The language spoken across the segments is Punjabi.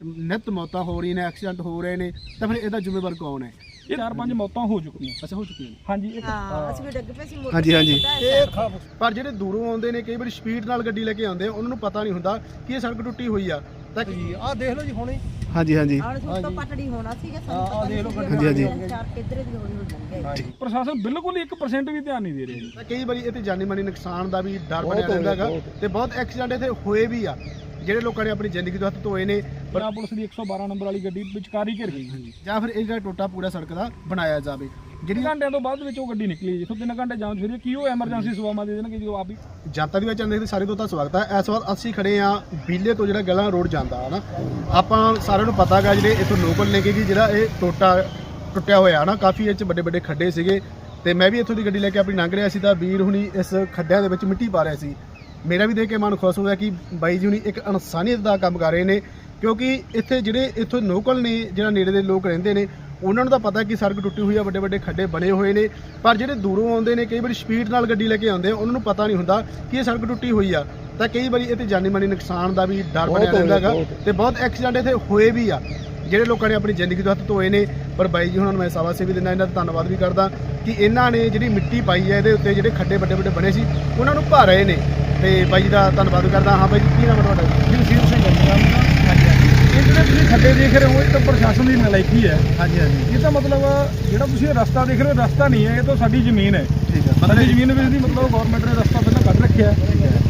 ਨਿਤ ਮੌਤਾਂ ਹੋ ਰਹੀਆਂ ਨੇ ਐਕਸੀਡੈਂਟ ਹੋ ਰਹੇ ਨੇ ਤਾਂ ਫਿਰ ਇਹਦਾ ਜ਼ਿੰਮੇਵਾਰ ਕੌਣ ਹੈ? ਇਹ ਚਾਰ ਪੰਜ ਮੌਤਾਂ ਹੋ ਚੁੱਕੀਆਂ ਅੱਛਾ ਹੋ ਚੁੱਕੀਆਂ ਨੇ। ਹਾਂਜੀ ਇੱਕ ਹਾਂ ਅਸੀਂ ਵੀ ਡਿੱਗ ਪਏ ਸੀ ਮੋਟਰ ਹਾਂਜੀ, ਹਾਂਜੀ। ਪਰ ਜਿਹੜੇ ਦੂਰੋਂ ਆਉਂਦੇ ਨੇ ਕਈ ਵਾਰੀ ਸਪੀਡ ਨਾਲ ਗੱਡੀ ਲੈ ਕੇ ਆਉਂਦੇ ਆ ਉਹਨਾਂ ਨੂੰ ਪਤਾ ਨਹੀਂ ਹੁੰਦਾ ਕਿ ਇਹ ਸੜਕ ਟੁੱਟੀ ਹੋਈ ਆ। ਤਾਂ ਆਹ ਦੇਖ ਲਓ ਜੀ ਹੁਣੇ। ਹਾਂਜੀ ਹਾਂਜੀ। ਆਣ ਸੁਣ ਤੋਂ ਪਟੜੀ ਹੋਣਾ ਸੀਗਾ ਸਾਨੂੰ ਹਾਂ, ਪਤਾ ਆਹ ਦੇਖ ਲਓ ਨਹੀਂ ਗੱਡੀ। ਹਾਂਜੀ, ਚਾਰ ਕਿੱਧਰੇ ਦੀ ਹੋਣੀ ਲੰਘੇ ਪ੍ਰਸ਼ਾਸਨ ਬਿਲਕੁਲ ਹੀ 1% ਵੀ ਧਿਆਨ ਨਹੀਂ ਦੇ ਰਿਹਾ। ਜੀ ਤਾਂ ਕਈ ਵਾਰੀ ਇਹ ਤੇ ਜਾਨੀ ਮਾਨੀ ਨੁਕਸਾਨ ਦਾ ਵੀ ਡਰ ਬਹੁਤ ਬਣਿਆ ਰਹਿੰਦਾ ਹੈਗਾ। ਤੇ ਬਹੁਤ ਐਕਸੀਡੈਂਟ ਇੱਥੇ ਹੋਏ ਵੀ ਆ। ਜਿਹੜੇ ਲੋਕਾਂ ਨੇ ਆਪਣੀ ਜ਼ਿੰਦਗੀ ਦੇ ਹੱਥ ਧੋਏ ਨੇ ਪੰਜਾਬ ਪੁਲਿਸ ਦੀ 112 ਨੰਬਰ ਵਾਲੀ ਗੱਡੀ ਵਿਚਕਾਰ ਹੀ ਘਿਰ ਗਈ। ਜਾਂ ਫਿਰ ਇਹ ਜਿਹੜਾ ਟੋਟਾ ਪੂਰਾ ਸੜਕ ਦਾ ਬਣਾਇਆ ਜਾਵੇ। ਜਿਹੜੀ ਘੰਟਿਆਂ ਤੋਂ ਬਾਅਦ ਵਿੱਚ ਉਹ ਗੱਡੀ ਨਿਕਲੀ ਜਿੱਥੋਂ ਤਿੰਨ ਘੰਟੇ ਜਾਮ ਫਿਰ ਕੀ ਉਹ ਐਮਰਜੈਂਸੀ ਸੇਵਾਵਾਂ ਦੇ ਦੇਣਗੇ ਜੋ ਆਪ ਹੀ? ਜਨਤਾ ਦੀ ਵਿੱਚ ਆਉਂਦੇ ਸਾਰੇ ਤੋਂ ਤਾਂ ਸਵਾਗਤ ਹੈ। ਇਸ ਵਾਰ ਅਸੀਂ ਖੜੇ ਆ ਬੀਲੇ ਤੋਂ ਜਿਹੜਾ ਗਲਾਂ ਰੋਡ ਜਾਂਦਾ ਹੈ ਨਾ। ਆਪਾਂ ਸਾਰਿਆਂ ਨੂੰ ਪਤਾ ਹੈਗਾ ਜਿਹੜੇ ਇੱਥੋਂ ਲੋਕਲ ਨੇ ਕਿ ਜਿਹੜਾ ਇਹ ਟੋਟਾ ਟੁੱਟਿਆ ਹੋਇਆ ਨਾ ਕਾਫੀ ਇਹ ਚ ਵੱਡੇ ਵੱਡੇ ਖੱਡੇ ਸੀਗੇ। ਤੇ ਮੈਂ ਵੀ ਇੱਥੋਂ ਦੀ ਗੱਡੀ ਲੈ ਕੇ ਆਪਣੀ ਲੰਘ ਰਿਹਾ ਸੀ ਤਾਂ ਵੀਰ ਹੁਣੀ ਇਸ ਖੱਡਿਆਂ ਦੇ ਵਿੱਚ ਮਿੱਟੀ ਪਾ ਰਿਹਾ ਸੀ। ਮੇਰਾ ਵੀ ਦੇਖ ਕੇ ਮਨ ਖੁਸ਼ ਹੋਇਆ ਕਿ ਬਾਈ ਜੀ ਹੁਣੀ ਇੱਕ ਇਨਸਾਨੀਅਤ ਦਾ ਕੰਮ ਕਰ ਰਹੇ ਨੇ ਕਿਉਂਕਿ ਇੱਥੇ ਜਿਹੜੇ ਇੱਥੋਂ ਲੋਕਲ ਨੇ ਜਿਹੜਾ ਨੇੜੇ ਦੇ ਲੋਕ ਰਹਿੰਦੇ ਨੇ ਉਹਨਾਂ ਨੂੰ ਤਾਂ ਪਤਾ ਕਿ ਸੜਕ ਟੁੱਟੀ ਹੋਈ ਆ ਵੱਡੇ ਵੱਡੇ ਖੱਡੇ ਬਣੇ ਹੋਏ ਨੇ ਪਰ ਜਿਹੜੇ ਦੂਰੋਂ ਆਉਂਦੇ ਨੇ ਕਈ ਵਾਰੀ ਸਪੀਡ ਨਾਲ ਗੱਡੀ ਲੈ ਕੇ ਆਉਂਦੇ ਆ ਉਹਨਾਂ ਨੂੰ ਪਤਾ ਨਹੀਂ ਹੁੰਦਾ ਕਿ ਇਹ ਸੜਕ ਟੁੱਟੀ ਹੋਈ ਆ ਤਾਂ ਕਈ ਵਾਰੀ ਇਹ ਤੇ ਜਾਨੀ ਮਾਨੀ ਨੁਕਸਾਨ ਦਾ ਵੀ ਡਰ ਬਣਿਆ ਰਹਿੰਦਾ ਹੈਗਾ। ਤੇ ਬਹੁਤ ਐਕਸੀਡੈਂਟ ਇੱਥੇ ਹੋਏ ਵੀ ਆ ਜਿਹੜੇ ਲੋਕਾਂ ਨੇ ਆਪਣੀ ਜ਼ਿੰਦਗੀ ਦੇ ਹੱਥ ਧੋਏ ਨੇ ਪਰ ਬਾਈ ਜੀ ਉਹਨਾਂ ਨੂੰ ਮੈਂ ਸਾਵਾਸੇ ਵੀ ਦਿੰਦਾ ਇਹਨਾਂ ਦਾ ਧੰਨਵਾਦ ਵੀ ਕਰਦਾ ਕਿ ਇਹਨਾਂ ਨੇ ਜਿਹੜੀ ਮਿੱਟੀ ਪਾਈ ਹੈ ਇਹਦੇ ਉੱਤੇ ਜਿਹੜੇ ਖੱਡੇ ਵੱਡੇ ਵੱਡੇ ਬਣੇ ਸੀ ਉਹਨਾਂ ਨੂੰ ਭਰ ਰਹੇ ਨੇ। ਤੇ ਬਾਈ ਜੀ ਦਾ ਧੰਨਵਾਦ ਕਰਦਾ ਹਾਂ ਬਾਈ ਜੀ ਕੀ ਨਾਮ ਤੁਹਾਡਾ? ਜਗਸੀਰ ਸਿੰਘ ਦਾ ਇਹ ਜਿਹੜੇ ਤੁਸੀਂ ਖੱਡੇ ਦੇਖ ਰਹੇ ਹੋ ਇਹ ਤਾਂ ਪ੍ਰਸ਼ਾਸਨ ਦੀ ਨਲਾਇਕੀ ਹੈ। ਹਾਂਜੀ ਹਾਂਜੀ। ਇਹ ਤਾਂ ਮਤਲਬ ਜਿਹੜਾ ਤੁਸੀਂ ਰਸਤਾ ਦੇਖ ਰਹੇ ਹੋ ਰਸਤਾ ਨਹੀਂ ਹੈ ਇਹ ਤਾਂ ਸਾਡੀ ਜ਼ਮੀਨ ਹੈ। ਠੀਕ ਹੈ। ਸਾਡੀ ਜ਼ਮੀਨ ਵਿੱਚ ਦੀ ਮਤਲਬ ਗਵਰਨਮੈਂਟ ਨੇ ਰਸਤਾ ਪਹਿਲਾਂ ਕੱਢ ਰੱਖਿਆ ਹੈ।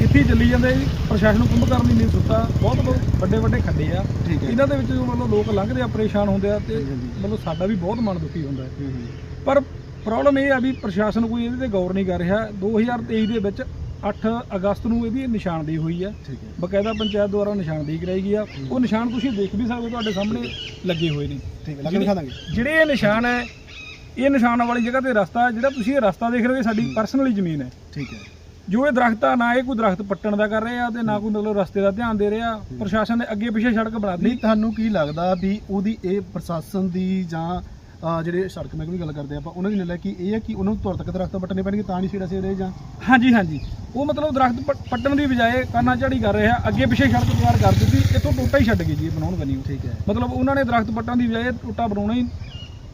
ਇੱਥੇ ਚੱਲੀ ਜਾਂਦੇ ਜੀ। ਪ੍ਰਸ਼ਾਸਨ ਨੂੰ ਕੁੰਭ ਕਰਨ ਦੀ ਨਹੀਂ ਸੁੱਤਾ। ਬਹੁਤ ਬਹੁਤ ਵੱਡੇ ਵੱਡੇ ਖੱਡੇ ਆ। ਇਹਨਾਂ ਦੇ ਵਿੱਚ ਮਤਲਬ ਲੋਕ ਲੰਘਦੇ ਆ ਪਰੇਸ਼ਾਨ ਹੁੰਦੇ ਆ ਤੇ ਮਤਲਬ ਸਾਡਾ ਵੀ ਬਹੁਤ ਮਨ ਦੁਖੀ ਹੁੰਦਾ ਹੈ। ਪਰ ਪ੍ਰੋਬਲਮ ਇਹ ਆ ਵੀ ਪ੍ਰਸ਼ਾਸਨ ਕੋਈ ਇਹਦੇ ਤੇ ਗੌਰ ਨਹੀਂ ਕਰ ਰਿਹਾ। 2023 ਦੇ ਵਿੱਚ 8 ਅਗਸਤ ਨੂੰ ਇਹਦੀ ਨਿਸ਼ਾਨਦੇਹੀ ਹੋਈ ਆ। ਹੈ। ਬਕਾਇਦਾ ਪੰਚਾਇਤ ਦੁਆਰਾ ਨਿਸ਼ਾਨਦੇਹੀ ਕਰਾਈ ਗਈ ਆ। ਉਹ ਨਿਸ਼ਾਨ ਤੁਸੀਂ ਦੇਖ ਵੀ ਸਕਦੇ ਤੁਹਾਡੇ ਸਾਹਮਣੇ ਲੱਗੇ ਹੋਏ ਨੇ। ਜਿਹੜੇ ਇਹ ਨਿਸ਼ਾਨ ਹੈ ਇਹ ਨਿਸ਼ਾਨ ਵਾਲੀ ਜਗ੍ਹਾ ਤੇ ਰਸਤਾ ਜਿਹੜਾ ਤੁਸੀਂ ਇਹ ਰਸਤਾ ਦੇਖ ਰਹੇ ਹੋ ਸਾਡੀ ਪਰਸਨਲੀ ਜ਼ਮੀਨ ਹੈ। ਠੀਕ ਹੈ। ਜੋ ਇਹ ਦਰਖਤ ਆ ਨਾ ਇਹ ਕੋਈ ਦਰਖਤ ਪੱਟਣ ਦਾ ਕਰ ਰਹੇ ਆ ਤੇ ਨਾ ਕੋਈ ਮਤਲਬ ਰਸਤੇ ਦਾ ਧਿਆਨ ਦੇ ਰਿਹਾ ਪ੍ਰਸ਼ਾਸਨ ਨੇ ਅੱਗੇ ਪਿੱਛੇ ਸੜਕ ਬਣਾ ਨਹੀਂ ਦਿੱਤੀ ਤੁਹਾਨੂੰ ਕੀ ਲੱਗਦਾ ਵੀ ਉਹਦੀ ਇਹ ਪ੍ਰਸ਼ਾਸਨ ਦੀ ਜਾਂ ਅਹ, ਜਿਹੜੇ ਸੜਕ ਮਹਿਕਮੇ ਦੀ ਗੱਲ ਕਰਦੇ ਆਪਾਂ ਉਹਨਾਂ ਦੀ ਨਲਾਇਕੀ ਇਹ ਹੈ ਕਿ ਉਹਨਾਂ ਨੂੰ ਤੁਰਤ ਦਰਖਤ ਪੱਟਣੇ ਪੈਣਗੇ ਤਾਂ ਨਹੀਂ ਛੇੜਾ ਛੇੜੇ ਜਾਂ? ਹਾਂਜੀ ਹਾਂਜੀ। ਉਹ ਮਤਲਬ ਦਰਖਤ ਪੱਟ- ਪੱਟਣ ਦੀ ਬਜਾਏ ਕਾਨਾ ਝਾੜੀ ਕਰ ਰਹੇ ਆ ਅੱਗੇ ਪਿੱਛੇ ਸੜਕ ਤਿਆਰ ਕਰ ਦਿੱਤੀ ਇੱਥੋਂ ਟੋਟਾ ਹੀ ਛੱਡ ਗਈ ਜੀ ਇਹ ਬਣਾਉਣ ਬਣੀ ਠੀਕ ਹੈ। ਮਤਲਬ ਉਹਨਾਂ ਨੇ ਦਰਖਤ ਪੱਟਣ ਦੀ ਬਜਾਏ ਟੋਟਾ ਬਣਾਉਣਾ ਹੀ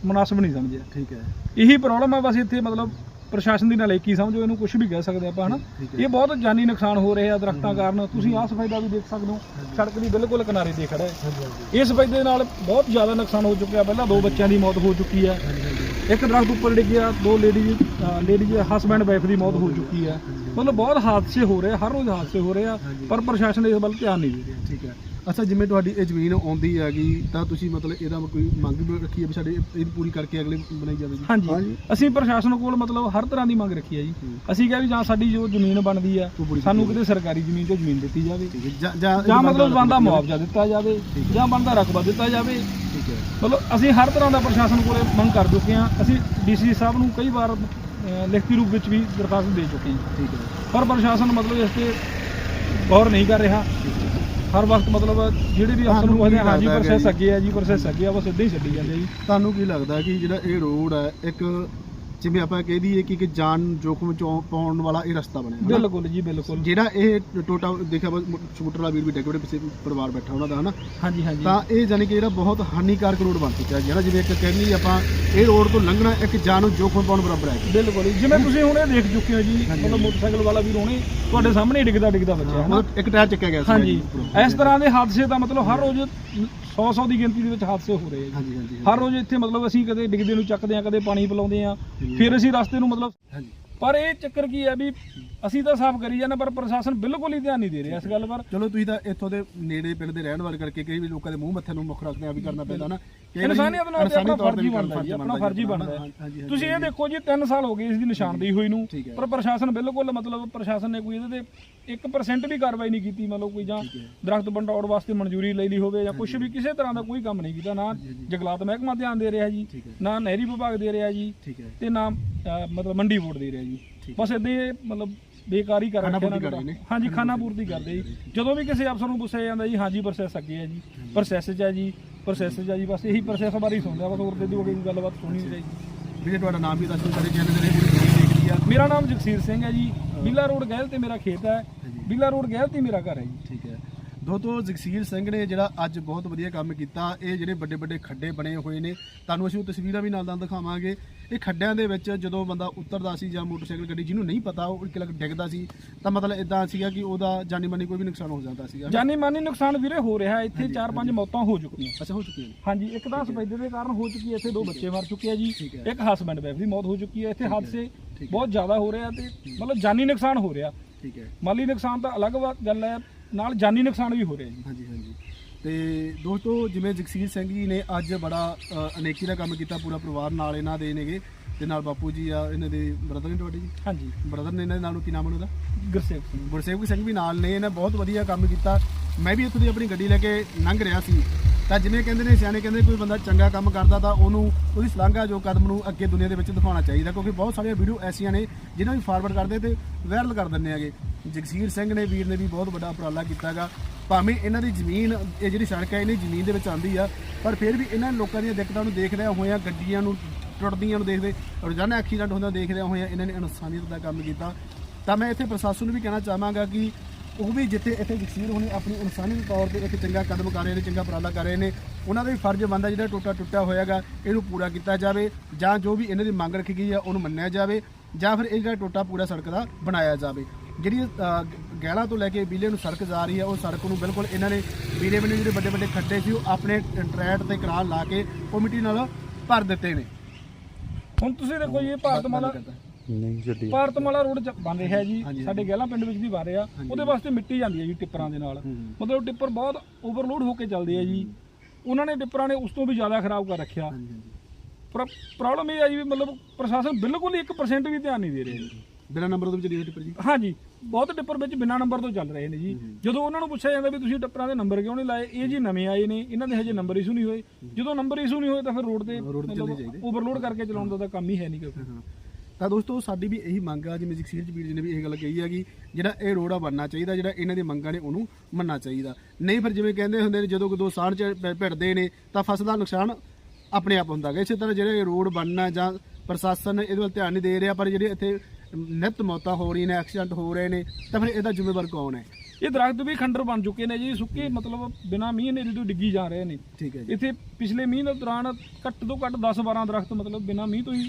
ਮੁਨਾਸਬ ਨਹੀਂ ਸਮਝਿਆ। ਠੀਕ ਹੈ। ਇਹੀ ਪ੍ਰੋਬਲਮ ਆ ਬਸ ਇੱਥੇ ਮਤਲਬ ਪ੍ਰਸ਼ਾਸਨ ਦੀ ਨਲਾਇਕੀ ਸਮਝੋ ਇਹਨੂੰ ਕੁਝ ਵੀ ਕਹਿ ਸਕਦੇ ਆਪਾਂ ਹਨਾ? ਇਹ ਬਹੁਤ ਜਾਨੀ ਨੁਕਸਾਨ ਹੋ ਰਹੇ ਦਰਖਤਾਂ ਕਾਰਨ। ਤੁਸੀਂ ਆਹ ਸਫ਼ਾਈ ਦਾ ਵੀ ਦੇਖ ਸਕਦੇ ਹੋ। ਸੜਕ ਦੀ ਬਿਲਕੁਲ ਕਿਨਾਰੇ ਤੇ ਖੜਾ ਹੈ। ਇਸ ਸਫ਼ਾਈ ਦੇ ਨਾਲ ਬਹੁਤ ਜ਼ਿਆਦਾ ਨੁਕਸਾਨ ਹੋ ਚੁੱਕਿਆ। ਪਹਿਲਾਂ ਦੋ ਬੱਚਿਆਂ ਦੀ ਮੌਤ ਹੋ ਚੁੱਕੀ ਹੈ। ਇੱਕ ਦਰਖਤ ਉੱਪਰ ਡਿੱਗਿਆ ਦੋ ਲੇਡੀ ਲੇਡੀ ਹਸਬੈਂਡ ਵਾਈਫ ਦੀ ਮੌਤ ਹੋ ਚੁੱਕੀ ਹੈ। ਮਤਲਬ ਬਹੁਤ ਹਾਦਸੇ ਹੋ ਰਹੇ ਆ ਹਰ ਰੋਜ਼ ਹਾਦਸੇ ਹੋ ਰਹੇ ਆ ਪਰ ਪ੍ਰਸ਼ਾਸਨ ਇਸ ਵੱਲ ਧਿਆਨ ਨਹੀਂ ਦੇ ਰਿਹਾ। ਠੀਕ ਹੈ। ਅੱਛਾ ਜਿਵੇਂ ਤੁਹਾਡੀ ਇਹ ਜ਼ਮੀਨ ਆਉਂਦੀ ਹੈਗੀ ਤਾਂ ਤੁਸੀਂ ਮਤਲਬ ਇਹਦਾ ਕੋਈ ਮੰਗ ਵੀ ਰੱਖੀ ਹੈ ਵੀ ਸਾਡੇ ਇਹਦੀ ਪੂਰੀ ਕਰਕੇ ਅਗਲੇ ਬਣਾਈ ਜਾਵੇ ਜੀ ਹਾਂਜੀ। ਅਸੀਂ ਪ੍ਰਸ਼ਾਸਨ ਕੋਲ ਮਤਲਬ ਹਰ ਤਰ੍ਹਾਂ ਦੀ ਮੰਗ ਰੱਖੀ ਹੈ ਜੀ। ਅਸੀਂ ਕਿਹਾ ਵੀ ਜਾਂ ਸਾਡੀ ਜੋ ਜ਼ਮੀਨ ਬਣਦੀ ਆ ਉਹ ਪੂਰੀ ਸਾਨੂੰ ਕਿਤੇ ਸਰਕਾਰੀ ਜ਼ਮੀਨ ਤੇ ਜ਼ਮੀਨ ਦਿੱਤੀ ਜਾਵੇ। ਜਾਂ ਮਤਲਬ ਬਣਦਾ ਮੁਆਵਜ਼ਾ ਦਿੱਤਾ ਜਾਵੇ ਜਾਂ ਬਣਦਾ ਰਕਬਾ ਦਿੱਤਾ ਜਾਵੇ। ਠੀਕ ਹੈ। ਮਤਲਬ ਅਸੀਂ ਹਰ ਤਰ੍ਹਾਂ ਦਾ ਪ੍ਰਸ਼ਾਸਨ ਕੋਲੇ ਮੰਗ ਕਰ ਚੁੱਕੇ ਹਾਂ। ਅਸੀਂ ਡੀਸੀ ਸਾਹਿਬ ਨੂੰ ਕਈ ਵਾਰ ਲਿਖਤੀ ਰੂਪ ਵਿੱਚ ਵੀ ਦਰਖਾਸਤ ਦੇ ਚੁੱਕੇ ਹਾਂ। ਠੀਕ ਹੈ। ਪਰ ਪ੍ਰਸ਼ਾਸਨ ਮਤਲਬ ਇਸ ਤੇ ਗੌਰ ਨਹੀਂ ਕਰ ਰਿਹਾ। ਹਰ ਵਕਤ ਮਤਲਬ ਜਿਹੜੇ ਵੀ ਅਫਸਰ ਨੂੰ ਕਹਿੰਦੇ ਹਾਂ ਜੀ? ਪ੍ਰੋਸੈਸ ਅੱਗੇ ਆ ਜੀ ਪ੍ਰੋਸੈਸ ਅੱਗੇ ਆ ਬਸ ਇਦਾਂ ਹੀ ਛੱਡੀ ਜਾਂਦੇ ਜੀ। ਤੁਹਾਨੂੰ ਕੀ ਲੱਗਦਾ ਕਿ ਜਿਹੜਾ ਇਹ ਰੋਡ ਹੈ ਇੱਕ ਜਿਵੇਂ ਆਪਾਂ ਕਹਿ ਦਈਏ ਕਿ ਇੱਕ ਜਾਨ ਜੋਖਮ ਚੋਂ ਪਾਉਣ ਵਾਲਾ ਇਹ ਰਸਤਾ ਬਣਿਆ ਹਨਾ? ਬਿਲਕੁਲ ਜੀ ਬਿਲਕੁਲ ਜਿਹੜਾ ਇਹ ਟੋਟਾ ਦੇਖਿਆ ਵਾ ਸਕੂਟਰ ਵਾਲਾ ਵੀਰ ਵੀ ਡੈਕੋਰੇਟ ਪਿੱਛੇ ਪਰਿਵਾਰ ਬੈਠਾ ਉਹਨਾਂ ਦਾ ਹਨਾ ਹਾਂਜੀ ਹਾਂਜੀ ਤਾਂ ਇਹ ਜਾਨੀ ਕਿ ਜਿਹੜਾ ਬਹੁਤ ਹਾਨੀਕਾਰਕ ਰੋਡ ਬਣ ਚੁੱਕਿਆ ਜਿਹੜਾ ਜਿਵੇਂ ਇੱਕ ਕਹਿੰਦੀ ਆਪਾਂ ਇਹ ਰੋਡ ਤੋਂ ਲੰਘਣਾ ਇੱਕ ਜਾਨ ਨੂੰ ਜੋਖਮ ਪਾਉਣ ਬਰਾਬਰ ਹੈ ਬਿਲਕੁਲ ਜੀ। ਜਿਵੇਂ ਤੁਸੀਂ ਹੁਣ ਇਹ ਦੇਖ ਚੁੱਕੇ ਹੋ ਜੀ ਮਤਲਬ ਮੋਟਰਸਾਈਕਲ ਵਾਲਾ ਵੀ ਰੋਣੇ ਤੁਹਾਡੇ ਸਾਹਮਣੇ ਹੀ ਡਿੱਗਦਾ ਡਿੱਗਦਾ ਬੱਚਾ ਹੈ ਨਾ ਮਤਲਬ ਇੱਕ ਟਾਇਰ ਚੱਕਿਆ ਗਿਆ ਸੀ ਹਾਂਜੀ। ਇਸ ਤਰ੍ਹਾਂ ਦੇ ਹਾਦਸੇ ਤਾਂ ਮਤਲਬ ਹਰ ਰੋਜ਼ 100 100 ਦੀ ਗਿਣਤੀ ਦੇ ਵਿੱਚ ਹਾਦਸੇ ਹੋ ਰਹੇ ਆ ਹਾਂਜੀ ਹਾਂਜੀ ਹਰ ਰੋਜ਼ ਇੱਥੇ ਮਤਲਬ ਅਸੀਂ ਕਦੇ ਡਿੱਗਦੇ ਨੂੰ ਚੱਕਦੇ ਆ ਕਦੇ ਪਾਣੀ ਪਿਲਾਉਂਦੇ ਆ। ਫਿਰ ਅਸੀਂ ਰਸਤੇ ਨੂੰ ਮਤਲਬ ਹਾਂਜੀ। ਪਰ ਇਹ ਚੱਕਰ ਕੀ ਹੈ ਵੀ ਅਸੀਂ ਤਾਂ ਸਾਫ਼ ਕਰੀ ਜਾਂਦੇ ਪਰ ਪ੍ਰਸ਼ਾਸਨ ਬਿਲਕੁਲ ਹੀ ਧਿਆਨ ਨਹੀਂ ਦੇ ਰਿਹਾ ਇਸ ਗੱਲ ਪਰ ਚਲੋ ਤੁਸੀਂ ਤਾਂ ਇੱਥੋਂ ਦੇ ਨੇੜੇ ਪਿੰਡ ਦੇ ਰਹਿਣ ਵਾਲੇ ਕਰਕੇ ਕਈ ਵੀ ਲੋਕਾਂ ਦੇ ਮੂੰਹ ਮੱਥੇ ਨੂੰ ਮੁੱਖ ਰੱਖਦੇ ਆ ਵੀ ਕਰਨਾ ਪੈਂਦਾ ਨਾ। ਇਨਸਾਨੀਅਤ ਨਾਲ ਤੇ ਆਪਣਾ ਫਰਜ਼ ਬਣਦਾ ਜੀ ਆਪਣਾ ਫਰਜ਼ ਬਣਦਾ। ਤੁਸੀਂ ਇਹ ਦੇਖੋ ਜੀ 3 ਸਾਲ ਹੋ ਗਏ ਇਸ ਦੀ ਨਿਸ਼ਾਨਦੇਹੀ ਹੋਈ ਨੂੰ। ਪਰ ਪ੍ਰਸ਼ਾਸਨ ਬਿਲਕੁਲ ਮਤਲਬ ਪ੍ਰਸ਼ਾਸਨ ਨੇ ਕੋਈ ਇਹਦੇ ਤੇ 1% ਵੀ ਕਾਰਵਾਈ ਨਹੀਂ ਕੀਤੀ ਮਤਲਬ ਕੋਈ ਜਾਂ ਦਰਖਤ ਬੰਡਾਉਣ ਵਾਸਤੇ ਮਨਜ਼ੂਰੀ ਲਈ ਲਈ ਹੋਵੇ ਜਾਂ ਕੁਝ ਵੀ ਕਿਸੇ ਤਰ੍ਹਾਂ ਦਾ ਕੋਈ ਕੰਮ ਨਹੀਂ ਕੀਤਾ ਨਾ ਜੰਗਲਾਤ ਮਹਿਕਮਾ ਧਿਆਨ ਦੇ ਰਿਹਾ ਜੀ। ਨਾ ਨਹਿਰੀ ਵਿਭਾਗ ਦੇ ਰਿਹਾ ਜੀ ਤੇ ਨਾ ਮਤਲਬ ਮੰਡੀ ਬੋਰਡ ਦੇ ਰਿਹਾ ਜੀ। ਬਸ ਇਦਾਂ ਹੀ ਮਤਲਬ ਬੇਕਾਰੀ ਕਰ ਰੱਖਿਆ ਇਹਨਾਂ ਰਹੇ ਨੇ ਨੇ। ਹਾਂਜੀ ਖਾਨਾ ਪੂਰਤੀ ਕਰਦੇ ਜੀ। ਜਦੋਂ ਵੀ ਕਿਸੇ ਅਫਸਰ ਨੂੰ ਪੁੱਛਿਆ ਜਾਂਦਾ ਜੀ ਹਾਂਜੀ ਪ੍ਰੋਸੈਸ ਅੱਗੇ ਹੈ ਜੀ। ਪ੍ਰੋਸੈਸ 'ਚ ਹੈ ਜੀ ਪ੍ਰੋਸੈਸ 'ਚ ਹੈ ਜੀ ਬਸ ਇਹੀ ਪ੍ਰੋਸੈਸ ਬਾਰੇ ਹੀ ਸੁਣਦਾ। ਬਸ ਹੋਰ ਤੇ ਦੀ ਕੋਈ ਗੱਲਬਾਤ ਸੁਣੀ ਨਹੀਂ ਚਾਹੀਦੀ। ਵੀਰੇ ਤੁਹਾਡਾ ਨਾਮ ਵੀ ਦੱਸੋ ਸਾਡੇ ਚੈਨਲ ਦੇ ਪੂਰੀ ਦੇਖਦੀ ਆ। ਮੇਰਾ ਨਾਮ ਜਗਸੀਰ ਸਿੰਘ ਹੈ ਜੀ। ਬੀਲਾ ਰੋਡ ਗਹਿਲ ਤੇ ਮੇਰਾ ਖੇਤ ਹੈ। ਬੀਲਾ ਰੋਡ ਗਹਿਲ ਤੇ ਮੇਰਾ ਘਰ ਹੈ ਜੀ। ਠੀਕ ਹੈ। ਦੋਸਤੋ ਜਗਸੀਰ ਸਿੰਘ ਨੇ ਜਿਹੜਾ ਅੱਜ ਬਹੁਤ ਵਧੀਆ ਕੰਮ ਕੀਤਾ। ਇਹ ਜਿਹੜੇ ਵੱਡੇ ਵੱਡੇ ਖੱਡੇ ਬਣੇ ਹੋਏ ਨੇ ਤੁਹਾਨੂੰ ਅਸੀਂ ਉਹ ਤਸਵੀਰਾਂ ਵੀ ਨਾਲ ਨਾਲ ਦਿਖਾਵਾਂਗੇ। ਇਹ ਖੱਡਿਆਂ ਦੇ ਵਿੱਚ ਜਦੋਂ ਬੰਦਾ ਉਤਰਦਾ ਸੀ ਜਾਂ ਮੋਟਰਸਾਈਕਲ ਗੱਡੀ ਜਿਹਨੂੰ ਨਹੀਂ ਪਤਾ ਉਹ ਕਿਲਕ ਡਿੱਗਦਾ ਸੀ ਤਾਂ ਮਤਲਬ ਇਦਾਂ ਸੀਗਾ ਕਿ ਉਹਦਾ ਜਾਨੀ ਮਾਨੀ ਕੋਈ ਵੀ ਨੁਕਸਾਨ ਹੋ ਜਾਂਦਾ ਸੀਗਾ। ਜਾਨੀ ਮਾਨੀ ਨੁਕਸਾਨ ਵੀਰੇ ਹੋ ਰਿਹਾ ਇੱਥੇ 4-5 ਮੌਤਾਂ ਹੋ ਚੁੱਕੀਆਂ। ਅੱਛਾ ਹੋ ਚੁੱਕੀ ਹੈ ਹਾਂਜੀ ਇੱਕ ਤਾਂ ਸਫੈਦੇ ਦੇ ਕਾਰਨ ਹੋ ਚੁੱਕੀ ਹੈ ਇੱਥੇ ਦੋ ਬੱਚੇ ਮਰ ਚੁੱਕੇ ਆ ਜੀ। ਇੱਕ ਹਸਬੰਡ ਵਾਈਫ ਦੀ ਮੌਤ ਹੋ ਚੁੱਕੀ ਹੈ ਇੱਥੇ ਹਾਦਸੇ। ਬਹੁਤ ਜ਼ਿਆਦਾ ਹੋ ਰਹੇ ਤੇ ਮਤਲਬ ਜਾਨੀ ਨੁਕਸਾਨ ਹੋ ਰਿਹਾ। ਠੀਕ ਹੈ। ਮਾਲੀ ਨੁਕਸਾਨ ਤਾਂ ਅਲੱਗ ਗੱਲ ਹੈ ਨਾਲ ਜਾਨੀ ਨੁਕਸਾਨ ਵੀ ਹੋ ਰਿਹਾ ਜੀ। ਹਾਂਜੀ ਹਾਂਜੀ। ਤੇ ਦੋਸਤੋ ਜਿਵੇਂ ਜਗਸੀਰ ਸਿੰਘ ਜੀ ਨੇ ਅੱਜ ਬੜਾ ਅ, ਅਨੇਕੀ ਦਾ ਕੰਮ ਕੀਤਾ ਪੂਰਾ ਪਰਿਵਾਰ ਨਾਲ ਇਹਨਾਂ ਦੇ ਨੇਗੇ। ਤੇ ਨਾਲ ਬਾਪੂ ਜੀ ਆ ਇਹਨਾਂ ਦੇ ਬ੍ਰਦਰ ਨੇ ਤੁਹਾਡੇ ਜੀ? ਹਾਂਜੀ। ਬ੍ਰਦਰ ਨੇ ਇਹਨਾਂ ਦੇ ਨਾਲ ਨੂੰ ਕੀ ਨਾਮ ਉਹਨਾਂ ਦਾ? ਗੁਰਸੇਵ ਸਿੰਘ। ਗੁਰਸੇਵਕ ਸਿੰਘ ਵੀ ਨਾਲ ਨੇ ਇਹਨੇ ਬਹੁਤ ਵਧੀਆ ਕੰਮ ਕੀਤਾ। ਮੈਂ ਵੀ ਇੱਥੋਂ ਦੀ ਆਪਣੀ ਗੱਡੀ ਲੈ ਕੇ ਲੰਘ ਰਿਹਾ ਸੀ। ਤਾਂ ਜਿਵੇਂ ਕਹਿੰਦੇ ਨੇ ਸਿਆਣੇ ਕਹਿੰਦੇ ਕੋਈ ਬੰਦਾ ਚੰਗਾ ਕੰਮ ਕਰਦਾ ਤਾਂ ਉਹਨੂੰ ਉਹਦੀ ਸ਼ਲਾਘਾ ਜੋ ਕਦਮ ਨੂੰ ਅੱਗੇ ਦੁਨੀਆ ਦੇ ਵਿੱਚ ਦਿਖਾਉਣਾ ਚਾਹੀਦਾ ਕਿਉਂਕਿ ਬਹੁਤ ਸਾਰੀਆਂ ਵੀਡੀਓ ਐਸੀਆਂ ਨੇ ਜਿਨ੍ਹਾਂ ਨੂੰ ਫਾਰਵਰਡ ਕਰਦੇ ਤੇ ਵਾਇਰਲ ਕਰ ਦਿੰਦੇ ਹੈਗੇ। ਜਗਸੀਰ ਸਿੰਘ ਨੇ ਵੀਰ ਨੇ ਵੀ ਬਹੁਤ ਵੱਡਾ ਉਪਰਾਲਾ ਕੀਤਾਗਾ। ਭਾਵੇਂ ਇਹਨਾਂ ਦੀ ਜ਼ਮੀਨ, ਇਹ ਜਿਹੜੀ ਸੜਕ ਹੈ, ਇਹਨੀ ਜ਼ਮੀਨ ਦੇ ਵਿੱਚ ਆਉਂਦੀ ਆ, ਪਰ ਫਿਰ ਵੀ ਇਹਨਾਂ ਲੋਕਾਂ ਦੀਆਂ ਦਿੱਕਤਾਂ ਨੂੰ ਦੇਖਦਿਆਂ ਹੋਇਆਂ, ਗੱਡੀਆਂ ਨੂੰ ਟੁੱਟਦੀਆਂ ਨੂੰ ਦੇਖਦੇ ਰੋਜ਼ਾਨਾ ਐਕਸੀਡੈਂਟ ਹੁੰਦਾ ਦੇਖਦਿਆਂ ਹੋਇਆਂ, ਇਹਨਾਂ ਨੇ ਇਨਸਾਨੀਅਤ ਦਾ ਕੰਮ ਕੀਤਾ। ਤਾਂ ਮੈਂ ਇੱਥੇ ਪ੍ਰਸ਼ਾਸਨ ਨੂੰ ਵੀ ਕਹਿਣਾ ਚਾਹਾਂਗਾ ਕਿ ਉਹ ਵੀ ਜਿੱਥੇ ਇੱਥੇ ਜਗਸੀਰ ਹੋਣੀ ਆਪਣੀ ਇਨਸਾਨੀ ਤੌਰ ਤੇ ਇੱਕ ਚੰਗਾ ਕਦਮ ਕਰ ਰਹੇ ਨੇ, ਚੰਗਾ ਉਪਰਾਲਾ ਕਰ ਰਹੇ ਨੇ, ਉਹਨਾਂ ਦਾ ਵੀ ਫਰਜ਼ ਬਣਦਾ ਜਿਹੜਾ ਟੁੱਟਾ ਟੁੱਟਾ ਹੋਇਆਗਾ, ਇਹਨੂੰ ਪੂਰਾ ਕੀਤਾ ਜਾਵੇ ਜਾਂ ਜੋ ਵੀ ਇਹਨਾਂ ਦੀ ਮੰਗ ਰੱਖੀ ਗਈ ਆ, ਉਹਨੂੰ ਮੰਨਿਆ ਜਾਵੇ ਜਾਂ ਫਿਰ ਇਹ ਜਿਹੜਾ ਟੋਟਾ ਪੂਰਾ ਸੜਕ ਦਾ ਬਣਾਇਆ ਜਾਵੇ। ਜਿਹੜੀ ਗਹਿਲਾਂ ਤੋਂ ਲੈ ਕੇ ਬੀਲੇ ਨੂੰ ਸੜਕ ਜਾ ਰਹੀ ਹੈ ਉਹ ਸੜਕ ਨੂੰ ਬਿਲਕੁਲ ਇਹਨਾਂ ਨੇ ਬੀਲੇ ਬਣੇ ਜਿਹੜੇ ਵੱਡੇ ਵੱਡੇ ਖੱਡੇ ਸੀ ਉਹ ਆਪਣੇ ਟਰੈਟ ਤੇ ਕਰਾਰ ਲਾ ਕੇ ਉਹ ਮਿੱਟੀ ਨਾਲ ਭਰ ਦਿੱਤੇ ਨੇ। ਹੁਣ ਤੁਸੀਂ ਦੇਖੋ ਜੀ ਇਹ ਭਾਰਤਮਾਲਾ ਨਹੀਂ ਛੱਡੀ ਭਾਰਤਮਾਲਾ ਰੋਡ ਬਣ ਰਿਹਾ ਜੀ ਸਾਡੇ ਗਹਿਲਾ ਪਿੰਡ ਵਿੱਚ ਵੀ ਬਣ ਰਿਹਾ ਉਹਦੇ ਵਾਸਤੇ ਮਿੱਟੀ ਜਾਂਦੀ ਹੈ ਜੀ ਟਿੱਪਰਾਂ ਦੇ ਨਾਲ। ਮਤਲਬ ਟਿੱਪਰ ਬਹੁਤ ਓਵਰਲੋਡ ਹੋ ਕੇ ਚੱਲਦੇ ਆ ਜੀ। ਉਹਨਾਂ ਨੇ ਟਿੱਪਰਾਂ ਨੇ ਉਸ ਤੋਂ ਵੀ ਜ਼ਿਆਦਾ ਖਰਾਬ ਕਰ ਰੱਖਿਆ। ਪਰ ਪ੍ਰੋਬਲਮ ਇਹ ਆ ਜੀ ਵੀ ਮਤਲਬ ਪ੍ਰਸ਼ਾਸਨ ਬਿਲਕੁਲ ਹੀ 1% ਵੀ ਧਿਆਨ ਨਹੀਂ ਦੇ ਰਿਹਾ ਜੀ। ਬਿਨਾਂ ਨੰਬਰ ਤੋਂ ਵਿੱਚ ਦੀ ਟਿੱਪਰ ਜੀ? ਹਾਂਜੀ ਬਹੁਤ ਟਿੱਪਰ ਵਿੱਚ ਬਿਨਾਂ ਨੰਬਰ ਤੋਂ ਚੱਲ ਰਹੇ ਨੇ ਜੀ। ਜਦੋਂ ਉਹਨਾਂ ਨੂੰ ਪੁੱਛਿਆ ਜਾਂਦਾ ਵੀ ਤੁਸੀਂ ਟਿੱਪਰਾਂ ਦੇ ਨੰਬਰ ਕਿਉਂ ਨਹੀਂ ਲਾਏ ਇਹ ਜੀ ਨਵੇਂ ਆਏ ਨੇ ਇਹਨਾਂ ਦੇ ਹਜੇ ਨੰਬਰ ਇਸ਼ੂ ਨਹੀਂ ਹੋਏ। ਜਦੋਂ ਨੰਬਰ ਇਸ਼ੂ ਨਹੀਂ ਹੋਏ ਤਾਂ ਫਿਰ ਰੋਡ ਤੇ ਰੋਡ। ਓਵਰਲੋਡ ਕਰਕੇ ਚਲਾਉਣ ਦਾ ਤਾਂ ਕੰਮ ਹੀ ਹੈ ਨਹੀਂ ਕੋਈ। ਹਾਂ। ਤਾਂ ਦੋਸਤੋ ਸਾਡੀ ਵੀ ਇਹੀ ਮੰਗ ਆ ਜਿਵੇਂ ਜਗਸੀਰ ਜਬੀਰ ਜੀ ਨੇ ਵੀ ਇਹ ਗੱਲ ਕਹੀ ਹੈਗੀ ਜਿਹੜਾ ਇਹ ਰੋੜਾ ਬਣਨਾ ਚਾਹੀਦਾ ਜਿਹੜਾ ਇਹਨਾਂ ਦੀ ਮੰਗਾਂ ਨੇ ਉਹਨੂੰ ਮੰਨਣਾ ਚਾਹੀਦਾ। ਨਹੀਂ ਫਿਰ ਜਿਵੇਂ ਕਹਿੰਦੇ ਹੁੰਦੇ ਨੇ ਜਦੋਂ ਦੋ ਸਾੜ ਚ ਭਿੜਦੇ ਨੇ ਤਾਂ ਫਸਲ ਦਾ ਨੁਕਸਾਨ ਆਪਣੇ ਆਪ ਹੁੰਦਾ ਹੈ ਇਸੇ ਤਰ੍ਹਾਂ ਜਿਹੜੇ ਇਹ ਰੋਡ ਬਣਨਾ ਜਾਂ ਪ੍ਰਸ਼ਾਸਨ ਇਹਦੇ ਵੱਲ ਧਿਆਨ ਨਹੀਂ ਦੇ ਰਿਹਾ ਪਰ ਜਿਹੜੇ ਇੱਥੇ ਨਿਤ ਮੌਤਾਂ ਹੋ ਰਹੀਆਂ ਨੇ, ਐਕਸੀਡੈਂਟ ਹੋ ਰਹੇ ਨੇ, ਤਾਂ ਫਿਰ ਇਹਦਾ ਜ਼ਿੰਮੇਵਾਰ ਕੌਣ ਹੈ? ਇਹ ਦਰਖਤ ਵੀ ਖੰਡਰ ਬਣ ਚੁੱਕੇ ਨੇ ਜੀ ਸੁੱਕੇ ਮਤਲਬ ਬਿਨਾ ਮੀਂਹ ਹਨੇਰੀ ਤੋਂ ਡਿੱਗੀ ਜਾ ਰਹੇ ਨੇ। ਠੀਕ ਹੈ ਜੀ। ਇੱਥੇ ਪਿਛਲੇ ਮੀਂਹ ਦੇ ਦੌਰਾਨ ਘੱਟ ਤੋਂ ਘੱਟ 10 12 ਦਰਖਤ ਮਤਲਬ ਬਿਨਾ ਮੀਂਹ ਤੋਂ ਹੀ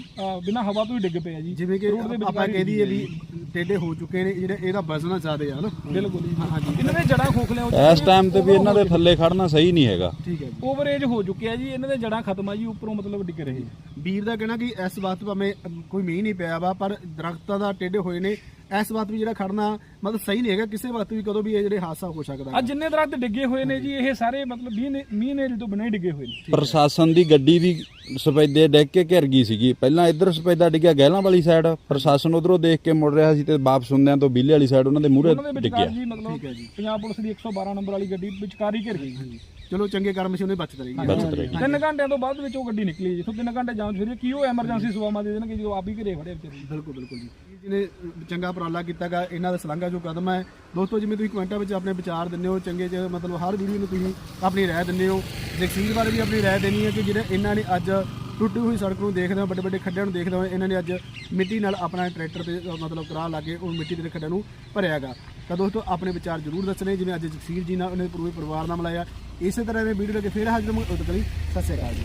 ਬਿਨਾਂ ਹਵਾ ਤੋਂ ਹੀ ਡਿੱਗ ਪਏ ਆ ਜੀ। ਜਿਵੇਂ ਕਿ ਰੋਡ ਦੇ ਵਿਚਕਾਰ ਆਪਾਂ ਹੀ ਕਹਿ ਦਈਏ ਵੀ ਟੇਡੇ ਹੋ ਚੁੱਕੇ ਨੇ ਜਿਹੜੇ ਇਹਦਾ ਵਜ਼ਨ ਜ਼ਿਆਦੇ ਆ ਨਾ। ਬਿਲਕੁਲ ਜੀ। ਹਾਂਜੀ। ਇਹਨਾਂ ਦੇ ਜੜਾਂ ਖੋਖਲੇ ਹੋ ਇਸ ਟਾਈਮ ਤੇ ਵੀ ਇਹਨਾਂ ਦੇ ਥੱਲੇ ਖੜਨਾ ਸਹੀ ਨਹੀਂ ਹੈਗਾ। ਠੀਕ ਹੈ ਜੀ। ਓਵਰੇਜ ਹੋ ਚੁੱਕਿਆ ਜੀ ਇਹਨਾਂ ਦੇ ਜੜਾਂ ਖਤਮ ਆ ਜੀ ਉੱਪਰੋਂ ਮਤਲਬ ਡਿੱਗ ਰਹੇ ਵੀਰ ਦਾ ਕਹਿਣਾ ਕਿ ਇਸ ਵਕਤ ਭਾਵੇਂ ਕੋਈ ਮੀਂਹ ਨਹੀਂ ਪਿਆ ਵਾ ਪਰ ਦਰਖਤਾਂ ਦਾ ਟੇਢੇ ਹੋਏ ਨੇ ਇਸ ਵਕਤ ਵੀ ਜਿਹੜਾ ਖੜਨਾ ਮਤਲਬ ਸਹੀ ਨਹੀਂ ਹੈਗਾ ਕਿਸੇ ਵਕਤ ਵੀ ਕਦੋਂ ਵੀ ਇਹ ਜਿਹੜੇ ਹਾਦਸਾ ਹੋ ਸਕਦਾ। ਆ ਜਿੰਨੇ ਦਰਖਤ ਡਿੱਗੇ ਹੋਏ ਨੇ ਜੀ ਇਹ ਸਾਰੇ ਮਤਲਬ ਮੀਂਹ ਨੇ ਮੀਂਹ ਨੇਰੀ ਤੋਂ ਹੀ ਡਿੱਗੇ ਹੋਏ ਨੇ। ਪ੍ਰਸ਼ਾਸਨ ਦੀ ਗੱਡੀ ਵੀ ਸਫੈਦੇ ਡਿੱਗ ਕੇ ਘਿਰ ਗਈ ਸੀਗੀ। ਪਹਿਲਾਂ ਇੱਧਰ ਸਫੈਦਾ ਡਿੱਗਿਆ ਗਹਿਲਾਂ ਵਾਲੀ ਸਾਈਡ ਪ੍ਰਸ਼ਾਸਨ ਉਧਰੋਂ ਦੇਖ ਕੇ ਮੁੜ ਰਿਹਾ ਸੀ ਤੇ ਵਾਪਸ ਹੁੰਦਿਆਂ ਤੋਂ ਬਿੱਲੇ ਵਾਲੀ ਸਾਈਡ ਉਹਨਾਂ ਦੇ ਮੂਹਰੇ ਉਹਨਾਂ ਦੇ ਵਿਚਕਾਰ ਡਿੱਗਿਆ। ਜੀ ਮਤਲਬ ਪੰਜਾਬ ਪੁਲਿਸ ਦੀ 112 ਨੰਬਰ ਵਾਲੀ ਗੱਡੀ ਵਿਚਕਾਰ ਹੀ ਘਿਰ ਗਈ। ਚਲੋ ਚੰਗੇ ਕਰਮ ਸੀ ਉਹਨੇ ਬਚਤ ਰਹੀ ਬਚਤ ਰਹੀ ਤਿੰਨ ਘੰਟਿਆਂ ਤੋਂ ਬਾਅਦ ਵਿੱਚ ਉਹ ਗੱਡੀ ਨਿਕਲੀ ਜਿੱਥੋਂ ਤਿੰਨ ਘੰਟੇ ਜਾਂਚ ਫਿਰ ਕੀ ਉਹ ਐਮਰਜੈਂਸੀ ਸੇਵਾਵਾਂ ਦੇ ਦੇਣਗੇ ਜਦੋਂ ਆਪ ਹੀ ਘਰੇ ਖੜੇ ਵਿਚਾਰੇ। ਬਿਲਕੁਲ ਬਿਲਕੁਲ ਜੀ। ਜਿਹਨੇ ਚੰਗਾ ਉਪਰਾਲਾ ਕੀਤਾਗਾ ਇਹਨਾਂ ਦਾ ਸਲਾਘਾ ਜੋ ਕਦਮ ਹੈ ਦੋਸਤੋ ਜਿਵੇਂ ਤੁਸੀਂ ਕਮੈਂਟਾਂ ਵਿੱਚ ਆਪਣੇ ਵਿਚਾਰ ਦਿੰਦੇ ਹੋ ਚੰਗੇ ਚ ਮਤਲਬ ਹਰ ਵੀਡੀਓ ਨੂੰ ਤੁਸੀਂ ਆਪਣੀ ਰਾਏ ਦਿੰਦੇ ਹੋ। ਜਗਸੀਰ ਬਾਰੇ ਵੀ ਆਪਣੀ ਰਾਏ ਦੇਣੀ ਹੈ ਕਿ ਜਿਹੜੇ ਇਹਨਾਂ ਨੇ ਅੱਜ ਟੁੱਟੀ ਹੋਈ ਸੜਕ ਨੂੰ ਦੇਖਦੇ ਹੋ ਵੱਡੇ ਵੱਡੇ ਖੱਡਿਆਂ ਨੂੰ ਦੇਖਦੇ ਹੋ ਇਹਨਾਂ ਨੇ ਅੱਜ ਮਿੱਟੀ ਨਾਲ ਆਪਣਾ ਟਰੈਕਟਰ ਤੇ ਮਤਲਬ ਕਰਾ ਲਾ ਕੇ ਉਹ ਮਿੱਟੀ ਦੇ ਖੱਡਿਆਂ ਨੂੰ ਭਰਿਆਗਾ ਤਾਂ ਦੋਸਤੋ, ਆਪਣੇ ਵਿਚਾਰ ਜ਼ਰੂਰ ਦੱਸਣੇ, ਜਿਵੇਂ ਅੱਜ ਜਗਸੀਰ ਜੀ ਨਾਲ, ਉਹਨੇ ਪੂਰੇ ਪਰਿਵਾਰ ਨਾਲ ਮਿਲਾਇਆ। ਇਸੇ ਤਰ੍ਹਾਂ ਦੇ ਵੀਡੀਓ ਲੈ ਕੇ ਫੇਰ ਹਾਜ਼ਰ ਹਾਂ ਉਦੋਂ ਲਈ ਸਤਿ ਸ਼੍ਰੀ ਅਕਾਲ ਜੀ।